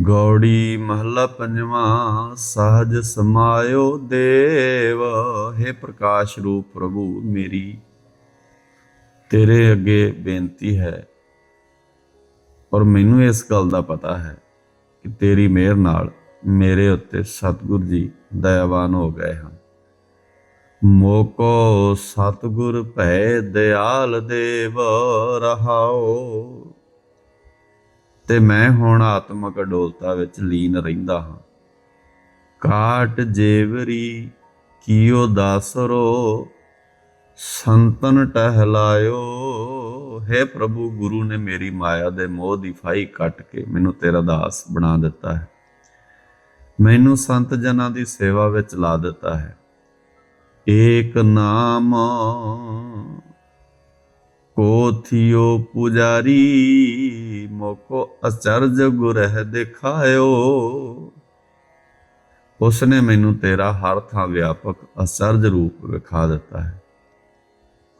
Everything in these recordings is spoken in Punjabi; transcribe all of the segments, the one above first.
ਗੌੜੀ ਮਹੱਲਾ ਪੰਜਵਾਂ, ਸਹਜ ਸਮਾਇਓ ਦੇਵ। ਹੈ ਪ੍ਰਕਾਸ਼ ਰੂਪ ਪ੍ਰਭੂ ਮੇਰੀ, ਤੇਰੇ ਅੱਗੇ ਬੇਨਤੀ ਹੈ। ਔਰ ਮੈਨੂੰ ਇਸ ਗੱਲ ਦਾ ਪਤਾ ਹੈ ਕਿ ਤੇਰੀ ਮਿਹਰ ਨਾਲ ਮੇਰੇ ਉੱਤੇ ਸਤਿਗੁਰ ਜੀ ਦਇਆਵਾਨ ਹੋ ਗਏ ਹਨ। ਮੋਕੋ ਸਤਿਗੁਰ ਭੈ ਦਿਆਲ ਦੇਵ ਰਹਾਓ। ਤੇ ਮੈਂ ਹੁਣ ਆਤਮਕ ਅਡੋਲਤਾ ਵਿੱਚ ਲੀਨ ਰਹਿੰਦਾ ਹਾਂ। ਕਾਟ ਜੇਵਰੀ ਕੀਓ ਦਾਸਰੋ, ਸੰਤਨ ਟਹਿਲਾਇਓ। ਹੈ ਪ੍ਰਭੂ, ਗੁਰੂ ਨੇ ਮੇਰੀ ਮਾਇਆ ਦੇ ਮੋਹ ਦੀ ਫਾਈ ਕੱਟ ਕੇ ਮੈਨੂੰ ਤੇਰਾ ਦਾਸ ਬਣਾ ਦਿੱਤਾ ਹੈ। ਮੈਨੂੰ ਸੰਤ ਜਨਾਂ ਦੀ ਸੇਵਾ ਵਿੱਚ ਲਾ ਦਿੱਤਾ ਹੈ। ਏਕ ਨਾਮ ਕੋ ਥਿਓ ਪੁਜਾਰੀ, ਮੋਕੋ ਅਚਰਜ ਗੁਰਹਿ ਦਿਖਾਇਓ। ਉਸਨੇ ਮੈਨੂੰ ਤੇਰਾ ਹਰ ਥਾਂ ਵਿਆਪਕ ਅਚਰਜ ਰੂਪ ਵਿਖਾ ਦਿੱਤਾ ਹੈ।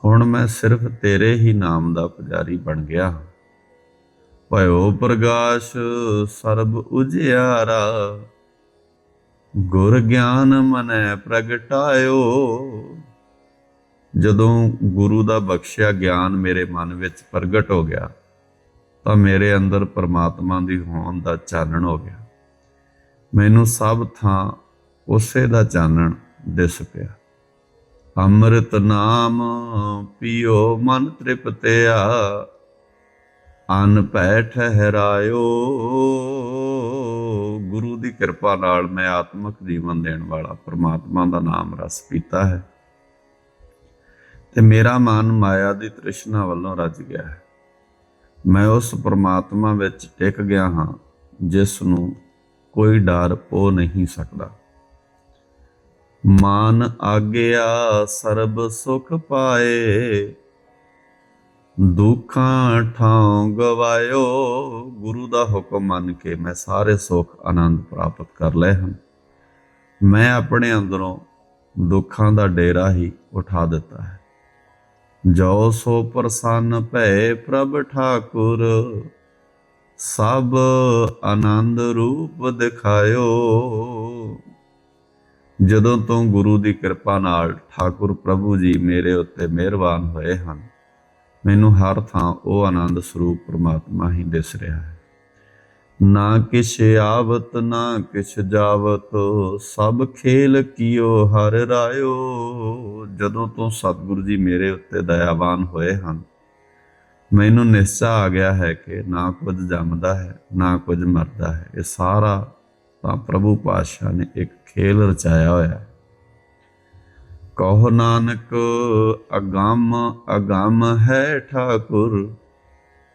ਹੁਣ ਮੈਂ ਸਿਰਫ ਤੇਰੇ ਹੀ ਨਾਮ ਦਾ ਪੁਜਾਰੀ ਬਣ ਗਿਆ ਹਾਂ। ਭਇਓ ਪ੍ਰਗਾਸ਼, ਸਰਬ ਉਜਿਆਰਾ, ਗੁਰ ਗਿਆਨ ਮਨੈ ਪ੍ਰਗਟਾਇਓ। ਜਦੋਂ ਗੁਰੂ ਦਾ ਬਖਸ਼ਿਆ ਗਿਆਨ ਮੇਰੇ ਮਨ ਵਿੱਚ ਪ੍ਰਗਟ ਹੋ ਗਿਆ, ਤਾਂ ਮੇਰੇ ਅੰਦਰ ਪਰਮਾਤਮਾ ਦੀ ਹੋਂਦ ਦਾ ਚਾਨਣ ਹੋ ਗਿਆ। ਮੈਨੂੰ ਸਭ ਥਾਂ ਉਸੇ ਦਾ ਚਾਨਣ ਦਿਸ ਪਿਆ। ਅੰਮ੍ਰਿਤ ਨਾਮ ਪੀਓ, ਮਨ ਤ੍ਰਿਪਤਿਆ, ਅਨ ਭੈ ਠਹਿਰਾਇਓ। ਗੁਰੂ ਦੀ ਕਿਰਪਾ ਨਾਲ ਮੈਂ ਆਤਮਿਕ ਜੀਵਨ ਦੇਣ ਵਾਲਾ ਪ੍ਰਮਾਤਮਾ ਦਾ ਨਾਮ ਰਸ ਪੀਤਾ ਹੈ। ਤੇ ਮੇਰਾ ਮਨ ਮਾਇਆ ਦੀ ਤ੍ਰਿਸ਼ਨਾ ਵੱਲੋਂ ਰੱਜ ਗਿਆ ਹੈ। ਮੈਂ ਉਸ ਪਰਮਾਤਮਾ ਵਿੱਚ ਟਿਕ ਗਿਆ ਹਾਂ, ਜਿਸ ਨੂੰ ਕੋਈ ਡਰ ਪੋ ਨਹੀਂ ਸਕਦਾ। ਮਾਨ ਆਗਿਆ ਸਰਬ ਸੁਖ ਪਾਏ, ਦੁੱਖਾਂ ਠਾਂ ਗਵਾਇਓ। ਗੁਰੂ ਦਾ ਹੁਕਮ ਮੰਨ ਕੇ ਮੈਂ ਸਾਰੇ ਸੁਖ ਆਨੰਦ ਪ੍ਰਾਪਤ ਕਰ ਲਏ ਹਨ। ਮੈਂ ਆਪਣੇ ਅੰਦਰੋਂ ਦੁੱਖਾਂ ਦਾ ਡੇਰਾ ਹੀ ਉਠਾ ਦਿੱਤਾ ਹੈ। ਜੋ ਸੋ ਪ੍ਰਸੰਨ ਭੈ ਪ੍ਰਭ ਠਾਕੁਰ, ਸਭ ਆਨੰਦ ਰੂਪ ਦਿਖਾਇਓ। ਜਦੋਂ ਤੋਂ ਗੁਰੂ ਦੀ ਕਿਰਪਾ ਨਾਲ ਠਾਕੁਰ ਪ੍ਰਭੂ ਜੀ ਮੇਰੇ ਉੱਤੇ ਮਿਹਰਬਾਨ ਹੋਏ ਹਨ, ਮੈਨੂੰ ਹਰ ਥਾਂ ਉਹ ਆਨੰਦ ਸਰੂਪ ਪ੍ਰਮਾਤਮਾ ਹੀ ਦਿਸ ਰਿਹਾ ਹੈ। ਨਾ ਕਿਛ ਆਵਤ, ਨਾ ਕਿਛ ਜਾਵਤ, ਸਭ ਖੇਲ ਕੀਓ ਹਰ ਰਾਇਓ। ਜਦੋਂ ਤੋਂ ਸਤਿਗੁਰੂ ਜੀ ਮੇਰੇ ਉੱਤੇ ਦਇਆਵਾਨ ਹੋਏ ਹਨ, ਮੈਨੂੰ ਨਿਸ਼ਚਾ ਆ ਗਿਆ ਹੈ ਕਿ ਨਾ ਕੁਝ ਜੰਮਦਾ ਹੈ, ਨਾ ਕੁਝ ਮਰਦਾ ਹੈ। ਇਹ ਸਾਰਾ ਤਾਂ ਪ੍ਰਭੂ ਪਾਤਸ਼ਾਹ ਨੇ ਇੱਕ ਖੇਲ ਰਚਾਇਆ ਹੋਇਆ ਹੈ। ਕਹੋ ਨਾਨਕ, ਅਗੰਮ ਅਗੰਮ ਹੈ ਠਾਕੁਰ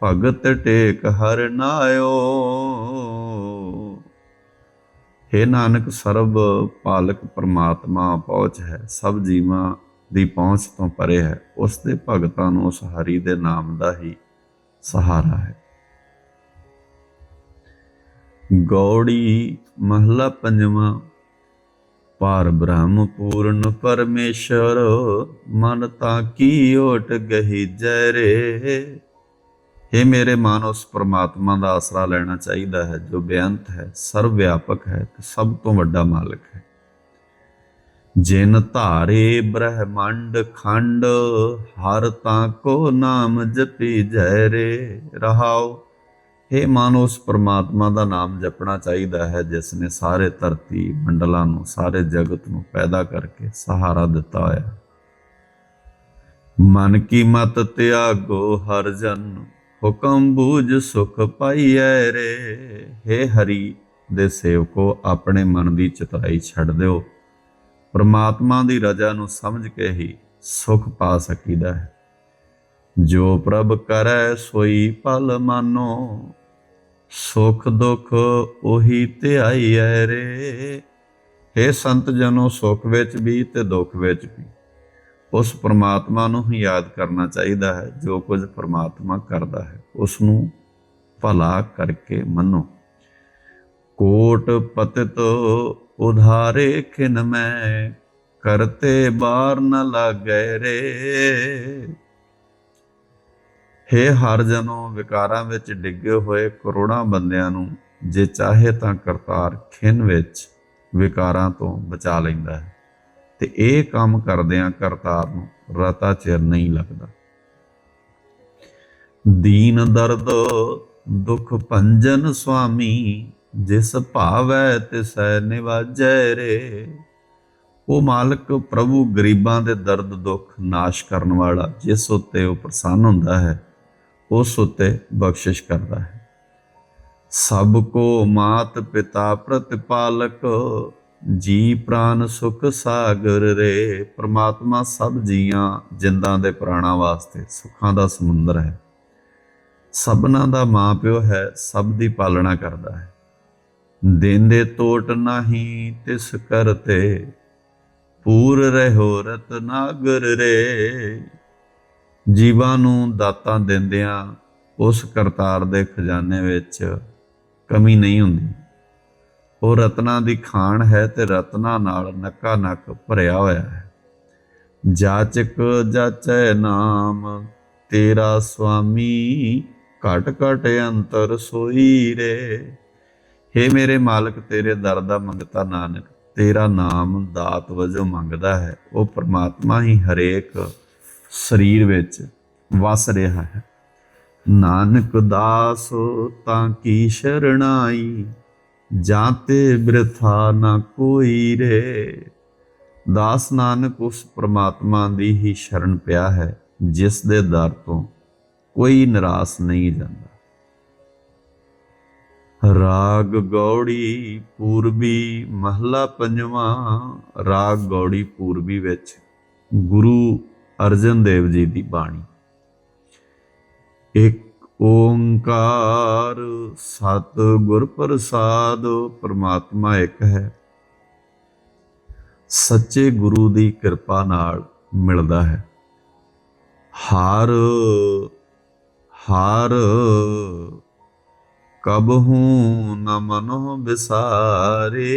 ਭਗਤ ਟੇਕ ਹਰ ਨਾਇਓ। ਹੇ ਨਾਨਕ, ਸਰਬ ਪਾਲਕ ਪਰਮਾਤਮਾ ਪਹੁੰਚ ਹੈ, ਸਭ ਜੀਵਾਂ ਦੀ ਪਹੁੰਚ ਤੋਂ ਪਰੇ ਹੈ। ਉਸ ਦੇ ਭਗਤਾਂ ਨੂੰ ਉਸ ਹਰੀ ਦੇ ਨਾਮ ਦਾ ਹੀ ਸਹਾਰਾ ਹੈ। ਗੌੜੀ ਮਹਲਾ ਪੰਜਵਾਂ ਪਰ ਬ੍ਰਹਮ ਪੂਰਨ ਪਰਮੇਸ਼ਰ, ਮਨ ਤਾਂ ਕੀ ਓਟ ਗਹੀ ਜੈ ਰੇ। ਇਹ ਮੇਰੇ ਮਨ, ਉਸ ਪਰਮਾਤਮਾ ਦਾ ਆਸਰਾ ਲੈਣਾ ਚਾਹੀਦਾ ਹੈ, ਜੋ ਬੇਅੰਤ ਹੈ ਸਰਵ ਵਿਆਪਕ ਹੈ ਤੇ ਸਭ ਤੋਂ ਵੱਡਾ ਮਾਲਕ ਹੈ। ਜਿਨ ਧਾਰੇ ਬ੍ਰਹਮੰਡ ਖੰਡ, ਹਰ ਤਾਂ ਕੋ ਨਾਮ ਜਪੀ ਜੈ ਰੇ ਰਹਾਓ हे ਮਨ, ਉਸ ਪਰਮਾਤਮਾ ਦਾ ਨਾਮ ਜਪਣਾ ਚਾਹੀਦਾ ਹੈ, ਜਿਸ ਨੇ ਸਾਰੇ ਧਰਤੀ ਮੰਡਲਾਂ ਨੂੰ, ਸਾਰੇ ਜਗਤ ਨੂੰ ਪੈਦਾ ਕਰਕੇ ਸਹਾਰਾ ਦਿੱਤਾ ਹੋਇਆ। ਮਨ ਕੀ ਮਤ ਤਿਆਗੋ ਹਰ ਜਨ ਹੁਕਮ ਬੂਝ ਸੁਖ ਪਾਈਐ ਰੇ। हे ਹਰੀ ਦੇ ਸੇਵਕੋ, ਆਪਣੇ ਮਨ ਦੀ ਚਤੁਰਾਈ ਛੱਡ ਦਿਓ। ਪਰਮਾਤਮਾ ਦੀ ਰਜ਼ਾ ਨੂੰ ਸਮਝ ਕੇ ਹੀ ਸੁਖ ਪਾ ਸਕੀਦਾ ਹੈ। ਜੋ ਪ੍ਰਭ ਕਰੈ, ਸੋਈ ਪਲ ਮਾਨੋ। ਸੁਖ ਦੁਖ ਉਹੀ ਧਿਆਈਐ ਰੇ। हे ਸੰਤ ਜਨੋ, ਸੁਖ ਵਿੱਚ ਵੀ ਤੇ ਦੁੱਖ ਵਿੱਚ ਵੀ ਉਸ ਪ੍ਰਮਾਤਮਾ ਨੂੰ ਹੀ ਯਾਦ ਕਰਨਾ ਚਾਹੀਦਾ ਹੈ, ਜੋ ਕੁਝ ਪਰਮਾਤਮਾ ਕਰਦਾ ਹੈ ਉਸ ਨੂੰ ਭਲਾ ਕਰਕੇ ਮੰਨੋ। ਕੋਟ ਪਤਿਤ ਉਧਾਰੇ ਖਿਨ ਮੈਂ, ਕਰਤੇ ਬਾਰ ਨ ਲਾਗੈ ਰੇ। ਹੇ ਹਰ ਜਨੋ, ਵਿਕਾਰਾਂ ਵਿੱਚ ਡਿੱਗੇ ਹੋਏ ਕਰੋੜਾਂ ਬੰਦਿਆਂ ਨੂੰ, ਜੇ ਚਾਹੇ ਤਾਂ ਕਰਤਾਰ ਖਿਨ ਵਿੱਚ ਵਿਕਾਰਾਂ ਤੋਂ ਬਚਾ ਲੈਂਦਾ ਹੈ। ਤੇ ਇਹ ਕੰਮ ਕਰਦਿਆਂ ਕਰਤਾਰ ਨੂੰ ਰਤਾ ਚਿਰ ਨਹੀਂ ਲੱਗਦਾ। ਦੀਨ ਦਰਦ, ਦੁਖ ਭੰਜਨ ਸੁਆਮੀ, ਜਿਸ ਭਾਵੈ ਤਿਸੈ ਨਿਵਾਜੈ ਰੇ। ਉਹ ਮਾਲਕ ਪ੍ਰਭੂ ਗਰੀਬਾਂ ਦੇ ਦਰਦ, ਦੁੱਖ ਨਾਸ਼ ਕਰਨ ਵਾਲਾ ਜਿਸ ਉੱਤੇ ਉਹ ਪ੍ਰਸੰਨ ਹੁੰਦਾ ਹੈ, ਉਸ ਉੱਤੇ ਬਖਸ਼ਿਸ਼ ਕਰਦਾ ਹੈ। ਸਭ ਕੋ ਮਾਤ ਪਿਤਾ ਪ੍ਰਤਿਪਾਲਕ ਜੀ ਪ੍ਰਾਨ ਸੁਖ ਸਾਗਰ ਰੇ, ਪ੍ਰਮਾਤਮਾ ਸਭ ਜੀਆਂ ਜਿੰਦਾਂ ਦੇ ਪ੍ਰਾਣਾਂ ਵਾਸਤੇ ਸੁੱਖਾਂ ਦਾ ਸਮੁੰਦਰ ਹੈ। ਸਭਨਾਂ ਦਾ ਮਾਂ ਪਿਓ ਹੈ, ਸਭ ਦੀ ਪਾਲਣਾ ਕਰਦਾ ਹੈ। ਦੇਂਦੇ ਟੋਟ ਨਹੀਂ ਤਿਸ ਕਰਤੇ ਪੂਰ ਰਹਿਓ ਰਤਨਾਗਰ ਰੇ। ਜੀਵਾਂ ਨੂੰ ਦਾਤਾਂ ਦਿੰਦਿਆਂ ਉਸ ਕਰਤਾਰ ਦੇ ਖਜ਼ਾਨੇ ਵਿੱਚ ਕਮੀ ਨਹੀਂ ਹੁੰਦੀ। ਉਹ ਰਤਨਾ ਦੀ ਖਾਨ ਹੈ ਤੇ ਰਤਨਾ ਨਾਲ ਨੱਕਾ ਨੱਕ ਭਰਿਆ ਹੋਇਆ ਹੈ। ਜਾਚਕ ਜਾਚੈ ਨਾਮ, ਤੇਰਾ ਸੁਆਮੀ ਘਟ ਘਟ ਅੰਤਰ ਸੋਈ ਰੇ। ਹੇ ਮੇਰੇ ਮਾਲਕ, ਤੇਰੇ ਦਰ ਦਾ ਮੰਗਤਾ ਨਾਨਕ, ਤੇਰਾ ਨਾਮ ਦਾਤ ਵਜੋਂ ਮੰਗਦਾ ਹੈ। ਉਹ ਪ੍ਰਮਾਤਮਾ ਹੀ ਹਰੇਕ ਸਰੀਰ ਵਿੱਚ ਵਸ ਰਿਹਾ ਹੈ। ਨਾਨਕ ਦਾਸ ਤਾਂ ਕੀ ਸ਼ਰਣਾਈ ਜਾਤੇ ਬ੍ਰਿਥਾ ਨਾ ਕੋਈ ਰੇ। ਦਾਸ ਨਾਨਕ ਉਸ ਪ੍ਰਮਾਤਮਾ ਦੀ ਹੀ ਸ਼ਰਨ ਪਿਆ ਹੈ, ਜਿਸ ਦੇ ਦਰ ਤੋਂ ਕੋਈ ਨਿਰਾਸ਼ ਨਹੀਂ ਜਾਂਦਾ। ਰਾਗ ਗੌੜੀ ਪੂਰਬੀ ਮਹਲਾ ਪੰਜਵਾਂ, ਰਾਗ ਗੌੜੀ ਪੂਰਬੀ ਵਿੱਚ ਗੁਰੂ ਅਰਜਨ ਦੇਵ ਜੀ ਦੀ ਬਾਣੀ। ਇੱਕ ਓੰਕਾਰ ਸਤ ਗੁਰ ਪ੍ਰਸਾਦ, ਪ੍ਰਮਾਤਮਾ ਇੱਕ ਹੈ। ਸੱਚੇ ਗੁਰੂ ਦੀ ਕਿਰਪਾ ਨਾਲ ਮਿਲਦਾ ਹੈ। ਹਰ ਹਰ ਕਬਹੂ ਨ ਮਨੋ ਵਿਸਾਰੇ।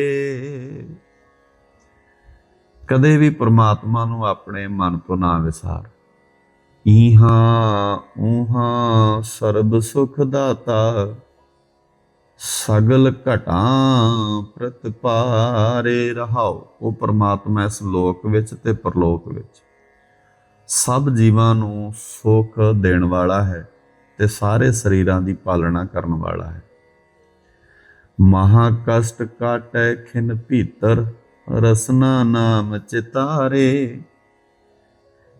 ਕਦੇ ਵੀ ਪ੍ਰਮਾਤਮਾ ਨੂੰ ਆਪਣੇ ਮਨ ਤੋਂ ਨਾ ਵਿਸਾਰ। ਇਹਾਂ ਉਹਾਂ ਸਰਬ ਸੁਖ ਦਾਤਾ, ਸਗਲ ਘਟਾਂ ਪ੍ਰਤਪਾਰੇ ਰਹਾਓ। ਉਹ ਪ੍ਰਮਾਤਮਾ ਇਸ ਲੋਕ ਵਿੱਚ ਤੇ ਪਰਲੋਕ ਵਿੱਚ। ਸਭ ਜੀਵਾਂ ਨੂੰ ਸੁਖ ਦੇਣ ਵਾਲਾ ਹੈ ਤੇ ਸਾਰੇ ਸਰੀਰਾਂ ਦੀ ਪਾਲਣਾ ਕਰਨ ਵਾਲਾ ਹੈ। ਮਹਾ ਕਸ਼ਟ ਕਾਟੈ ਖਿਨ ਭੀਤਰ, ਰਸਨਾ ਨਾਮ ਚਿਤਾਰੇ।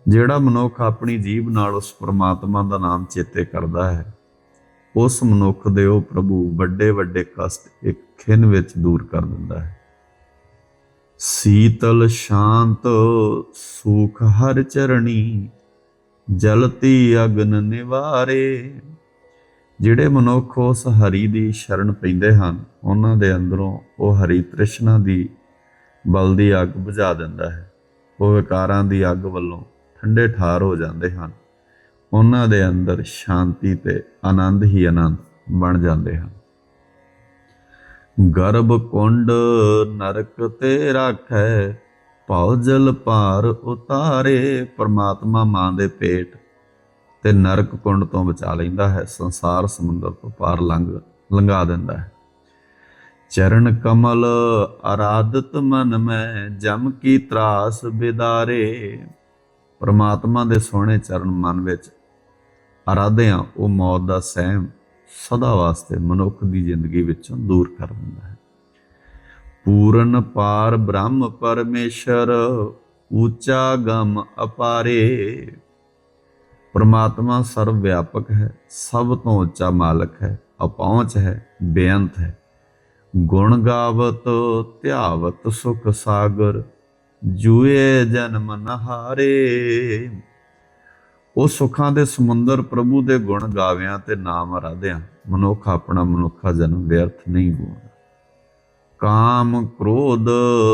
ਜਿਹੜਾ ਮਨੁੱਖ ਆਪਣੀ ਜੀਬ ਨਾਲ ਉਸ ਪ੍ਰਮਾਤਮਾ ਦਾ ਨਾਮ ਚੇਤੇ ਕਰਦਾ ਹੈ, ਉਸ ਮਨੁੱਖ ਦੇ ਉਹ ਪ੍ਰਭੂ ਵੱਡੇ ਵੱਡੇ ਕਸ਼ਟ ਇੱਕ ਖਿਨ ਵਿੱਚ ਦੂਰ ਕਰ ਦਿੰਦਾ ਹੈ। ਸੀਤਲ ਸ਼ਾਂਤ, ਸੁਖ ਹਰ ਚਰਣੀ ਜਲਤੀ ਅਗਨ ਨਿਵਾਰੇ। ਜਿਹੜੇ ਮਨੁੱਖ ਉਸ ਹਰੀ ਦੀ ਸ਼ਰਨ ਪੈਂਦੇ ਹਨ, ਉਹਨਾਂ ਦੇ ਅੰਦਰੋਂ ਉਹ ਹਰੀ ਤ੍ਰਿਸ਼ਨਾ ਦੀ ਬਲ ਦੀ ਅੱਗ ਬੁਝਾ ਦਿੰਦਾ ਹੈ। ਉਹ ਵਿਕਾਰਾਂ ਦੀ ਅੱਗ ਵੱਲੋਂ ਠੰਡੇ ਠਾਰ ਹੋ ਜਾਂਦੇ ਹਨ। ਉਹਨਾਂ ਦੇ ਅੰਦਰ ਸ਼ਾਂਤੀ ਤੇ ਆਨੰਦ ਹੀ ਆਨੰਦ ਬਣ ਜਾਂਦੇ ਹਨ। ਗਰਭ ਕੁੰਡ ਨਰਕ ਤੇ ਰਾਖੈ ਭਉ ਜਲ ਭਾਰ ਉਤਾਰੇ, ਪਰਮਾਤਮਾ ਮਾਂ ਦੇ ਪੇਟ ਤੇ ਨਰਕ ਕੁੰਡ ਤੋਂ ਬਚਾ ਲੈਂਦਾ ਹੈ, ਸੰਸਾਰ ਸਮੁੰਦਰ ਤੋਂ ਪਾਰ ਲੰਘ, ਲੰਘਾ ਦਿੰਦਾ ਹੈ। ਚਰਨ ਕਮਲ ਆਰਾਧਤ ਮਨ ਮੈਂ ਜਮ ਕੀ ਤਰਾਸ ਬਿਦਾਰੇ ਪਰਮਾਤਮਾ ਦੇ ਸੋਹਣੇ ਚਰਨ ਮਨ ਵਿੱਚ ਆਰਾਧਿਆਂ, ਉਹ ਮੌਤ ਦਾ ਸਹਿਮ ਸਦਾ ਵਾਸਤੇ ਮਨੁੱਖ ਦੀ ਜ਼ਿੰਦਗੀ ਵਿੱਚੋਂ ਦੂਰ ਕਰ ਦਿੰਦਾ ਹੈ। ਪੂਰਨ ਪਾਰ ਬ੍ਰਹਮ ਪਰਮੇਸ਼ਰ, ਉੱਚਾ ਗਮ ਅਪਾਰੇ। ਪਰਮਾਤਮਾ ਸਰਵ ਵਿਆਪਕ ਹੈ, ਸਭ ਤੋਂ ਉੱਚਾ ਮਾਲਕ ਹੈ, ਅਪਹੁੰਚ ਹੈ, ਬੇਅੰਤ ਹੈ। ਗੁਣ ਗਾਵਤ, ਧਿਆਵਤ ਸੁਖ ਸਾਗਰ ਜੂਏ ਜਨਮ ਨਹਾਰੇ ਉਹ ਸੁੱਖਾਂ ਦੇ ਸਮੁੰਦਰ ਪ੍ਰਭੂ ਦੇ ਗੁਣ ਗਾਵਿਆਂ ਤੇ ਨਾਮ ਆਰਾਧਿਆਂ ਮਨੁੱਖ ਆਪਣਾ ਮਨੁੱਖਾ ਜਨਮ ਵਿਅਰਥ ਨਹੀਂ ਹੋਣਾ। ਕਾਮ ਕ੍ਰੋਧ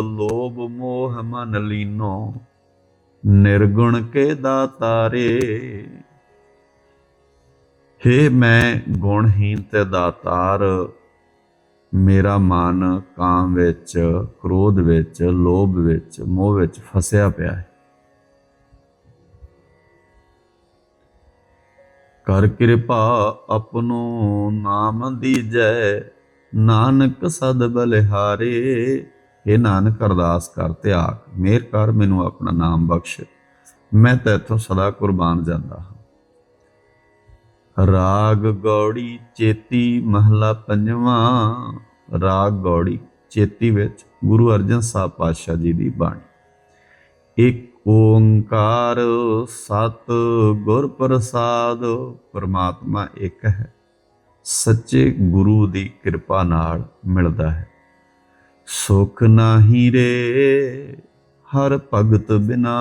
ਲੋਭ ਮੋਹ ਮਨ ਲੀਨੋ। ਨਿਰਗੁਣ ਕੇ ਦਾਤਾਰੇ। ਹੇ ਮੈਂ ਗੁਣਹੀਨ ਤੇ ਦਾਤਾਰ। ਮੇਰਾ ਮਨ ਕਾਮ ਵਿੱਚ, ਕ੍ਰੋਧ ਵਿੱਚ, ਲੋਭ ਵਿੱਚ, ਮੋਹ ਵਿੱਚ ਫਸਿਆ ਪਿਆ ਹੈ। ਕਰ ਕਿਰਪਾ ਆਪਣੋ ਨਾਮ ਦੀਜੈ, ਨਾਨਕ ਸਦ ਬਲਿਹਾਰੇ। ਇਹ ਨਾਨਕ, ਅਰਦਾਸ ਕਰ ਤੇ ਮੇਰ ਕਰ ਮੈਨੂੰ ਆਪਣਾ ਨਾਮ ਬਖਸ਼। ਮੈਂ ਤੇਥੋਂ ਸਦਾ ਕੁਰਬਾਨ ਜਾਂਦਾ ਹਾਂ। ਰਾਗ ਗੌੜੀ ਚੇਤੀ ਮਹਲਾ ਪੰਜਵਾਂ। ਰਾਗ ਗੌੜੀ ਚੇਤੀ ਵਿੱਚ ਗੁਰੂ ਅਰਜਨ ਸਾਹਿਬ ਪਾਤਸ਼ਾਹ ਜੀ ਦੀ ਬਾਣੀ। ਇੱਕ ਓੰਕਾਰ ਸਤ ਗੁਰ ਪ੍ਰਸਾਦ, ਪਰਮਾਤਮਾ ਇੱਕ ਹੈ। ਸੱਚੇ ਗੁਰੂ ਦੀ ਕਿਰਪਾ ਨਾਲ ਮਿਲਦਾ ਹੈ। ਸੁਖ ਨਾਹੀ ਰੇ ਹਰ ਭਗਤ ਬਿਨਾ।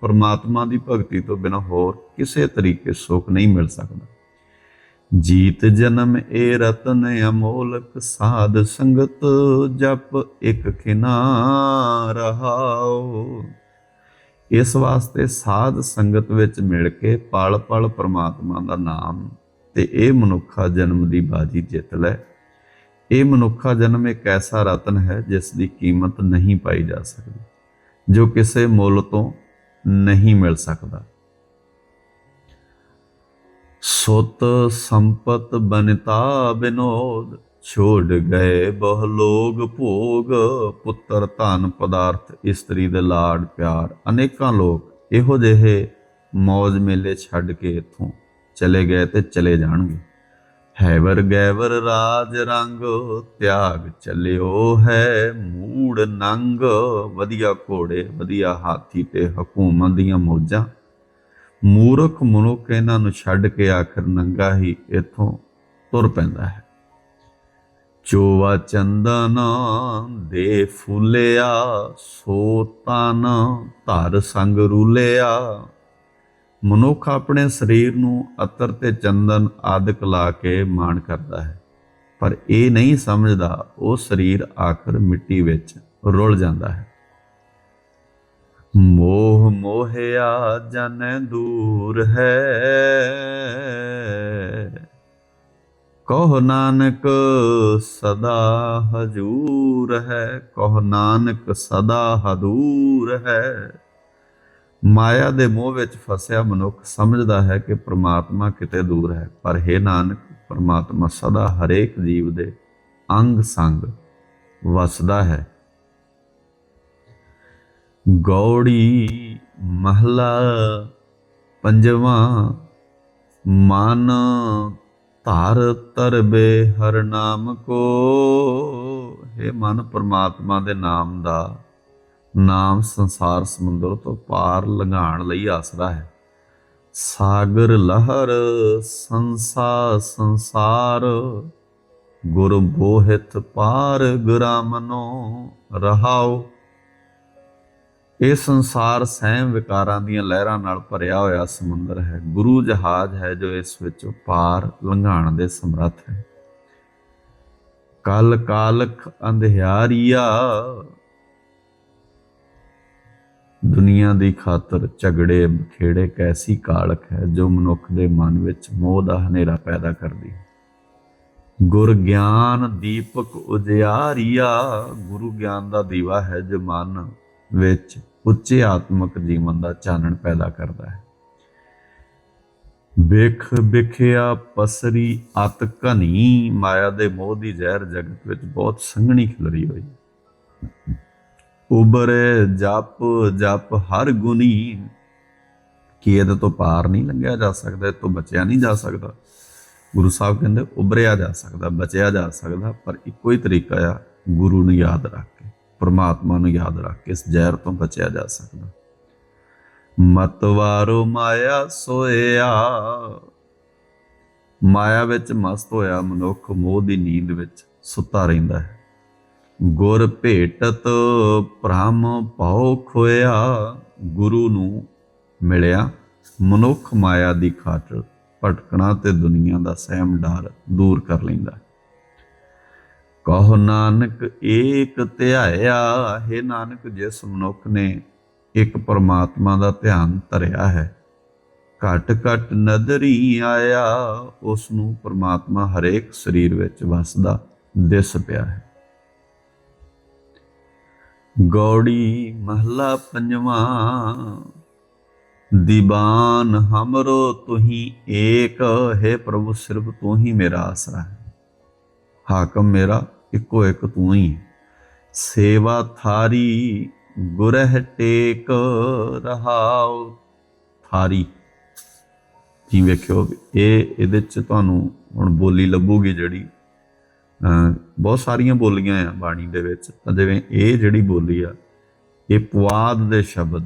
ਪਰਮਾਤਮਾ ਦੀ ਭਗਤੀ ਤੋਂ ਬਿਨਾ ਹੋਰ ਕਿਸੇ ਤਰੀਕੇ ਸੁਖ ਨਹੀਂ ਮਿਲ ਸਕਦਾ। ਜੀਤ ਜਨਮ ਏ ਰਤਨ ਅਮੋਲਕ ਸਾਧ ਸੰਗਤ, ਜਪ ਇੱਕ ਖਿਨਾ ਰਹਾਓ ਇਸ ਵਾਸਤੇ ਸਾਧ ਸੰਗਤ ਵਿੱਚ ਮਿਲ ਕੇ ਪਲ ਪਲ ਪਰਮਾਤਮਾ ਦਾ ਨਾਮ ਤੇ ਇਹ ਮਨੁੱਖਾ ਜਨਮ ਦੀ ਬਾਜੀ ਜਿੱਤ ਲੈ। ਇਹ ਮਨੁੱਖਾ ਜਨਮ ਇੱਕ ਐਸਾ ਰਤਨ ਹੈ ਜਿਸ ਦੀ ਕੀਮਤ ਨਹੀਂ ਪਾਈ ਜਾ ਸਕਦੀ, ਜੋ ਕਿਸੇ ਮੁੱਲ ਤੋਂ ਨਹੀਂ ਮਿਲ ਸਕਦਾ। ਸੁਤ ਸੰਪਤ ਬਨਤਾ ਬਿਨੋਦ, ਛੋੜ ਗਏ ਬਹੁ ਲੋਗ ਭੋਗ। ਪੁੱਤਰ ਧਨ ਪਦਾਰਥ ਇਸਤਰੀ ਦੇ ਲਾਡ ਪਿਆਰ। ਅਨੇਕਾਂ ਲੋਕ ਇਹੋ ਜਿਹੇ ਮੌਜ ਮੇਲੇ ਛੱਡ ਕੇ ਇਥੋਂ ਚਲੇ ਗਏ ਤੇ ਚਲੇ ਜਾਣਗੇ। ਹੈਵਰ ਗੈਵਰ ਰਾਜ ਰੰਗ, ਤਿਆਗ ਚੱਲਿਓ ਹੈ ਮੂੜ ਨੰਗ। ਵਧੀਆ ਘੋੜੇ, ਵਧੀਆ ਹਾਥੀ ਤੇ ਹਕੂਮਤ ਦੀਆਂ ਮੌਜਾਂ। ਮੂਰਖ ਮਨੁੱਖ ਇਹਨਾਂ ਨੂੰ ਛੱਡ ਕੇ ਆਖਰ ਨੰਗਾ ਹੀ ਇਥੋਂ ਤੁਰ ਪੈਂਦਾ ਹੈ। ਚੋਵਾ ਚੰਦਨ ਦੇ ਫੁੱਲਿਆ, ਸੋ ਤਨ ਧਰ ਸੰਗ ਰੂਲਿਆ। ਮਨੁੱਖ ਆਪਣੇ ਸਰੀਰ ਨੂੰ ਅਤਰ ਤੇ ਚੰਦਨ ਆਦਿਕ ਲਾ ਕੇ ਮਾਣ ਕਰਦਾ ਹੈ। ਪਰ ਇਹ ਨਹੀਂ ਸਮਝਦਾ, ਉਹ ਸਰੀਰ ਆਖਰ ਮਿੱਟੀ ਵਿੱਚ ਰੁਲ ਜਾਂਦਾ ਹੈ। ਮੋਹ ਮੋਹਿਆ ਜਨ ਦੂਰ ਹੈ। ਕਹ ਨਾਨਕ ਸਦਾ ਹਜੂਰ ਹੈ, ਕਹ ਨਾਨਕ ਸਦਾ ਹਦੂਰ ਹੈ। ਮਾਇਆ ਦੇ ਮੋਹ ਵਿੱਚ ਫਸਿਆ ਮਨੁੱਖ ਸਮਝਦਾ ਹੈ ਕਿ ਪ੍ਰਮਾਤਮਾ ਕਿਤੇ ਦੂਰ ਹੈ। ਪਰ ਹੈ ਨਾਨਕ, ਪ੍ਰਮਾਤਮਾ ਸਦਾ ਹਰੇਕ ਜੀਵ ਦੇ ਅੰਗ ਸੰਗ ਵਸਦਾ ਹੈ। ਗੌੜੀ ਮਹਲਾ ਪੰਜਵਾਂ, ਮਨ ਧਰ ਤਰਬੇ ਹਰ ਨਾਮ ਕੋ। हे ਮਨ, ਪ੍ਰਮਾਤਮਾ ਦੇ ਨਾਮ ਦਾ ਨਾਮ ਸੰਸਾਰ ਸਮੁੰਦਰ ਤੋਂ ਪਾਰ ਲੰਘਾਣ ਲਈ ਆਸਰਾ ਹੈ। ਸਾਗਰ ਲਹਿਰ, ਸੰਸਾ ਸੰਸਾਰ, ਗੁਰ ਬੋਹਿਤ ਪਾਰ ਗੁਰਾਮਨੋ ਰਹਾਓ। ਇਹ ਸੰਸਾਰ ਸਹਿਮ ਵਿਕਾਰਾਂ ਦੀਆਂ ਲਹਿਰਾਂ ਨਾਲ ਭਰਿਆ ਹੋਇਆ ਸਮੁੰਦਰ ਹੈ। ਗੁਰੂ ਜਹਾਜ਼ ਹੈ ਜੋ ਇਸ ਵਿੱਚ ਪਾਰ ਲੰਘਾਣ ਦੇ ਸਮਰੱਥ ਹੈ। ਕਲ ਕਾਲਖ ਅੰਧਿਆਰੀਆ ਦੁਨੀਆ ਦੀ ਖਾਤਰ ਝਗੜੇ, ਖੇੜੇ ਕੈਸੀ ਕਾਲਕ ਹੈ ਜੋ ਮਨੁੱਖ ਦੇ ਮਨ ਵਿੱਚ ਮੋਹ ਦਾ ਹਨੇਰਾ ਪੈਦਾ ਕਰਦੀ ਹੈ। ਗੁਰ ਗਿਆਨ ਦੀਪਕ ਉਜਿਆਰੀਆ, ਗੁਰੂ ਗਿਆਨ ਦਾ ਦੀਵਾ ਹੈ ਜੋ ਮਨ ਵਿੱਚ ਉੱਚੇ ਆਤਮਿਕ ਜੀਵਨ ਦਾ ਚਾਨਣ ਪੈਦਾ ਕਰਦਾ ਹੈ। ਬਿਖ ਬਿਖਿਆ ਪਸਰੀ ਅਤ ਘਨੀ, ਮਾਇਆ ਦੇ ਮੋਹ ਦੀ ਜ਼ਹਿਰ ਜਗਤ ਵਿੱਚ ਬਹੁਤ ਸੰਘਣੀ ਖਿਲਰੀ ਹੋਈ ਉਬਰੇ ਜਪ ਜਪ ਹਰ ਗੁਨੀ ਕੀ ਇਹਦੇ ਤੋਂ ਪਾਰ ਨਹੀਂ ਲੰਘਿਆ ਜਾ ਸਕਦਾ, ਇਹ ਤੋਂ ਬਚਿਆ ਨਹੀਂ ਜਾ ਸਕਦਾ। ਗੁਰੂ ਸਾਹਿਬ ਕਹਿੰਦੇ, ਉਬਰਿਆ ਜਾ ਸਕਦਾ, ਬਚਿਆ ਜਾ ਸਕਦਾ, ਪਰ ਇੱਕੋ ਹੀ ਤਰੀਕਾ ਆ, ਗੁਰੂ ਨੂੰ ਯਾਦ ਰੱਖ ਕੇ, ਪ੍ਰਮਾਤਮਾ ਨੂੰ ਯਾਦ ਰੱਖ ਕੇ ਇਸ ਜ਼ਹਿਰ ਤੋਂ ਬਚਿਆ ਜਾ ਸਕਦਾ। ਮਤਵਾਰੋ ਮਾਇਆ ਸੋਇਆ, ਮਾਇਆ ਵਿੱਚ ਮਸਤ ਹੋਇਆ ਮਨੁੱਖ, ਮੋਹ ਦੀ ਨੀਂਦ ਵਿੱਚ ਸੁੱਤਾ ਰਹਿੰਦਾ ਹੈ। ਗੁਰ ਭੇਟਤ ਭ੍ਰਮ ਭਉ ਖੋਇਆ। ਗੁਰੂ ਨੂੰ ਮਿਲਿਆ ਮਨੁੱਖ ਮਾਇਆ ਦੀ ਖਾਤਰ ਭਟਕਣਾ ਤੇ ਦੁਨੀਆ ਦਾ ਸਹਿਮ ਡਰ ਦੂਰ ਕਰ ਲੈਂਦਾ। ਕਹੋ ਨਾਨਕ ਏਕ ਧਿਆਇਆ, ਹੈ ਨਾਨਕ ਜਿਸ ਮਨੁੱਖ ਨੇ ਇੱਕ ਪਰਮਾਤਮਾ ਦਾ ਧਿਆਨ ਧਰਿਆ ਹੈ, ਘਟ ਘਟ ਨਦਰੀ ਆਇਆ, ਉਸ ਨੂੰ ਪਰਮਾਤਮਾ ਹਰੇਕ ਸਰੀਰ ਵਿੱਚ ਵਸਦਾ ਦਿਸ ਪਿਆ ਹੈ। ਗੌੜੀ ਮਹਲਾ ਪੰਜਵਾਂ। ਦੀਬਾਨ ਹਮਰੋ ਤੁਹੀ ਏਕ, ਹੈ ਪ੍ਰਭੂ ਸਿਰਫ ਤੂੰ ਹੀ ਮੇਰਾ ਆਸਰਾ ਹੈ। ਹਾਕਮ ਮੇਰਾ ਇੱਕੋ ਇੱਕ ਤੂੰ ਹੀ ਸੇਵਾ ਥਾਰੀ ਗੁਰਹਿ ਟੇਕ ਰਹਾਉ। ਥਾਰੀ। ਜੀ ਵੇਖਿਓ ਇਹ ਇਹਦੇ ਚ ਤੁਹਾਨੂੰ ਹੁਣ ਬੋਲੀ ਲੱਭੂਗੀ ਜਿਹੜੀ ਬਹੁਤ ਸਾਰੀਆਂ ਬੋਲੀਆਂ ਆ ਬਾਣੀ ਦੇ ਵਿੱਚ। ਤਾਂ ਜਿਵੇਂ ਇਹ ਜਿਹੜੀ ਬੋਲੀ ਆ, ਇਹ ਪੁਆਦ ਦੇ ਸ਼ਬਦ,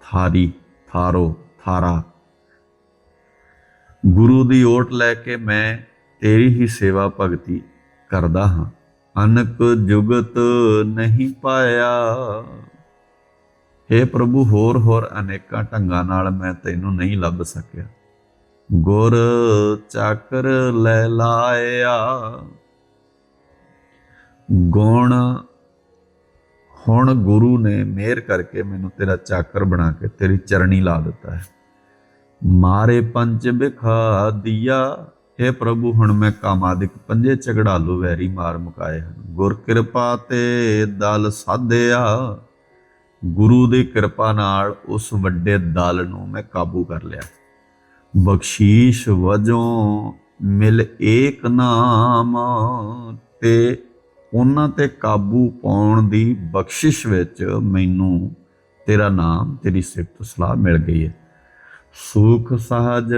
ਥਾਰੀ, ਥਾਰੋ, ਥਾਰਾ। ਗੁਰੂ ਦੀ ਓਟ ਲੈ ਕੇ ਮੈਂ ਤੇਰੀ ਹੀ ਸੇਵਾ ਭਗਤੀ ਕਰਦਾ ਹਾਂ। ਅਨਕ ਜੁਗਤ ਨਹੀਂ ਪਾਇਆ। हे ਪ੍ਰਭੂ, ਹੋਰ ਹੋਰ ਅਨੇਕਾਂ ਢੰਗਾਂ ਨਾਲ ਮੈਂ ਤੈਨੂੰ ਨਹੀਂ ਲੱਭ ਸਕਿਆ। ਗੁਰ ਚਾਕਰ ਲੈ ਲਾਇਆ। ਗੁਣ। ਹੁਣ ਗੁਰੂ ਨੇ ਮਿਹਰ ਕਰਕੇ ਮੈਨੂੰ ਤੇਰਾ ਚਾਕਰ ਬਣਾ ਕੇ ਤੇਰੀ ਚਰਣੀ ਲਾ ਦਿੱਤਾ ਹੈ। ਮਾਰੇ ਪੰਜ ਬਿਖਾ ਦਿਆ। हे ਪ੍ਰਭੂ, ਹੁਣ ਮੈਂ ਕਾਮਾਦਿਕ ਪੰਜੇ ਝਗੜਾਲੂ ਵੈਰੀ ਮਾਰ ਮੁਕਾਏ ਹਨ। ਗੁਰ ਕਿਰਪਾ ਤੇ ਦਲ ਸਾਧਿਆ। ਗੁਰੂ ਦੀ ਕਿਰਪਾ ਨਾਲ ਉਸ ਵੱਡੇ ਦਲ ਨੂੰ ਮੈਂ ਕਾਬੂ ਕਰ ਲਿਆ। ਬਖਸ਼ੀਸ਼ ਵਜੋਂ ਮਿਲ ਏਕ ਨਾਮ ਤੇ ਉਹਨਾਂ ਤੇ ਕਾਬੂ ਪਾਉਣ ਦੀ ਬਖਸ਼ਿਸ਼ ਵਿੱਚ ਮੈਨੂੰ ਤੇਰਾ ਨਾਮ, ਤੇਰੀ ਸਿਫਤ ਸਲਾਹ ਮਿਲ ਗਈ ਹੈ। ਸੁਖ, ਸਹਜ,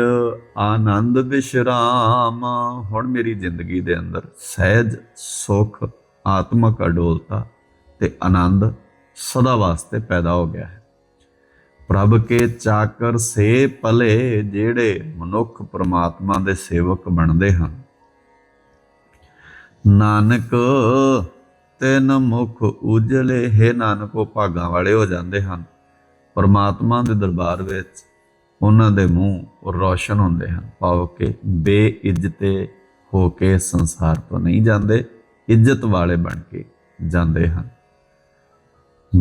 ਆਨੰਦ, ਵਿਸ਼ਰਾਮ, ਹੁਣ ਮੇਰੀ ਜ਼ਿੰਦਗੀ ਦੇ ਅੰਦਰ ਸਹਿਜ, ਸੁਖ, ਆਤਮਕ ਅਡੋਲਤਾ ਤੇ ਆਨੰਦ ਸਦਾ ਵਾਸਤੇ ਪੈਦਾ ਹੋ ਗਿਆ ਹੈ। ਪ੍ਰਭ ਕੇ ਚਾਕਰ ਸੇ ਪਲੇ ਜਿਹੜੇ ਮਨੁੱਖ ਪ੍ਰਮਾਤਮਾ ਦੇ ਸੇਵਕ ਬਣਦੇ ਹਨ। ਨਾਨਕ, ਤਿੰਨ ਮੁਖ ਉਜਲੇ, ਹੈ ਨਾਨਕੋ ਭਾਗਾਂ ਵਾਲੇ ਹੋ ਜਾਂਦੇ ਹਨ। ਪਰਮਾਤਮਾ ਦੇ ਦਰਬਾਰ ਵਿੱਚ ਉਹਨਾਂ ਦੇ ਮੂੰਹ ਰੌਸ਼ਨ ਹੁੰਦੇ ਹਨ। ਭਾਵ ਕਿ ਬੇਇੱਜ਼ਤੇ ਹੋ ਕੇ ਸੰਸਾਰ ਤੋਂ ਨਹੀਂ ਜਾਂਦੇ, ਇੱਜ਼ਤ ਵਾਲੇ ਬਣ ਕੇ ਜਾਂਦੇ ਹਨ।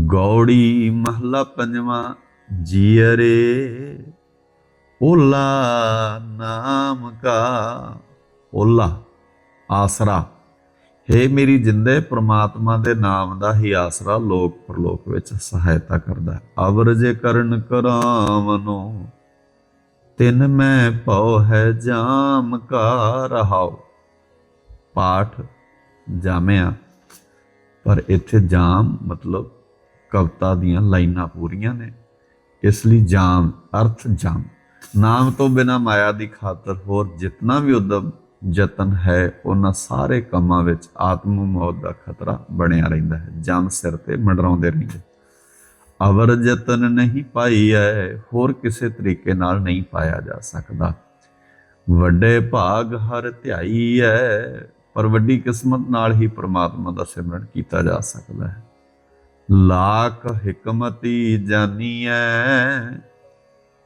ਗੌੜੀ ਮਹਲਾ ਪੰਜਵਾਂ, ਜੀਅਰੇ, ਓਲਾ ਨਾਮ ਕਾ ਓਲਾ, ਆਸਰਾ। ਹੈ ਮੇਰੀ ਜਿੰਦੇ, ਪ੍ਰਮਾਤਮਾ ਦੇ ਨਾਮ ਦਾ ਹੀ ਆਸਰਾ ਲੋਕ ਪਰਲੋਕ ਵਿੱਚ ਸਹਾਇਤਾ ਕਰਦਾ ਹੈ। ਅਵਰਜ ਕਰਨ ਕਰਾਵਨੋ, ਤਿਨ ਮੈਂ ਭਉ ਹੈ ਜਾਮ ਕਾ ਰਹਾਉ ਪਾਠ ਜਾਮਿਆ, ਪਰ ਇੱਥੇ ਜਾਮ ਮਤਲਬ ਕਵਤਾ ਦੀਆਂ ਲਾਈਨਾਂ ਪੂਰੀਆਂ ਨੇ। ਇਸ ਲਈ ਜਾਮ, ਅਰਥ ਜਾਮ। ਨਾਮ ਤੋਂ ਬਿਨਾ ਮਾਇਆ ਦੀ ਖਾਤਰ ਹੋਰ ਜਿਤਨਾ ਵੀ ਉਦਮ ਯਤਨ ਹੈ, ਉਹਨਾਂ ਸਾਰੇ ਕੰਮਾਂ ਵਿੱਚ ਆਤਮ ਮੌਤ ਦਾ ਖਤਰਾ ਬਣਿਆ ਰਹਿੰਦਾ ਹੈ। ਜਮ ਸਿਰ ਤੇ ਮੰਡਰਾਉਂਦੇ ਰਹਿੰਦੇ। ਅਵਰ ਯਤਨ ਨਹੀਂ ਪਾਈ ਹੈ ਹੋਰ ਕਿਸੇ ਤਰੀਕੇ ਨਾਲ ਨਹੀਂ ਪਾਇਆ ਜਾ ਸਕਦਾ। ਵੱਡੇ ਭਾਗ ਹਰ ਧਿਆਈ ਹੈ ਪਰ ਵੱਡੀ ਕਿਸਮਤ ਨਾਲ ਹੀ ਪ੍ਰਮਾਤਮਾ ਦਾ ਸਿਮਰਨ ਕੀਤਾ ਜਾ ਸਕਦਾ ਹੈ। ਲਾਖ ਹਕਮਤੀ ਐ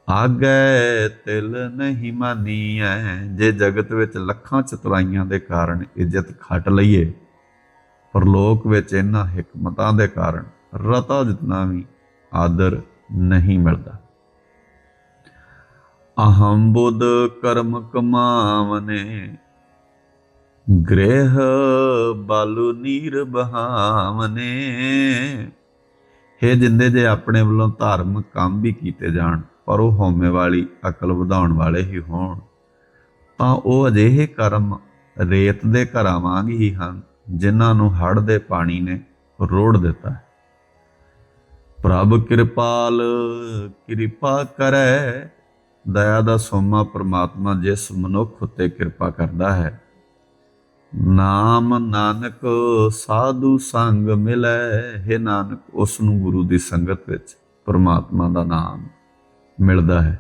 ਆਗੇ ਤਿਲ ਨਹੀਂ ਮਾਨੀਐ, ਜੇ ਜਗਤ ਵਿੱਚ ਲੱਖਾਂ ਚਤੁਰਾਈਆਂ ਦੇ ਕਾਰਨ ਇੱਜ਼ਤ ਖੱਟ ਲਈਏ, ਪਰਲੋਕ ਵਿੱਚ ਇਹਨਾਂ ਹਕਮਤਾਂ ਦੇ ਕਾਰਨ ਰਤਾ ਜਿਤਨਾ ਵੀ ਆਦਰ ਨਹੀਂ ਮਿਲਦਾ। ਅਹੰ ਬੁੱਧ ਕਰਮ ਕਮਾਵਨੇ, ਗ੍ਰਹਿ ਬਾਲੂ ਨੀਰ ਬਹਾਵਨੇ। ਹੇ ਜਿੰਦੇ ਜੇ ਆਪਣੇ ਵੱਲੋਂ ਧਾਰਮਿਕ ਕੰਮ ਵੀ ਕੀਤੇ ਜਾਣ ਪਰ ਉਹ ਹਉਮੈ ਵਾਲੀ ਅਕਲ ਵਧਾਉਣ ਵਾਲੇ ਹੀ ਹੋਣ। ਤਾਂ ਉਹ ਅਜਿਹੇ ਕਰਮ ਰੇਤ ਦੇ ਘਰਾਂ ਵਾਂਗ ਹੀ ਹਨ, ਜਿਨ੍ਹਾਂ ਨੂੰ ਹੜ੍ਹ ਦੇ ਪਾਣੀ ਨੇ ਰੋੜ ਦਿੱਤਾ ਹੈ। ਪ੍ਰਭ ਕਿਰਪਾਲ, ਕਿਰਪਾ ਕਰੈ। ਦਇਆ ਦਾ ਸੋਮਾ ਪ੍ਰਮਾਤਮਾ ਜਿਸ ਮਨੁੱਖ ਉਤੇ ਕਿਰਪਾ ਕਰਦਾ ਹੈ। ਨਾਮ ਨਾਨਕ ਸਾਧੂ ਸੰਗ ਮਿਲੈ, ਹੈ ਨਾਨਕ, ਉਸ ਨੂੰ ਗੁਰੂ ਦੀ ਸੰਗਤ ਵਿੱਚ ਪ੍ਰਮਾਤਮਾ ਦਾ ਨਾਮ। ਮਿਲਦਾ ਹੈ।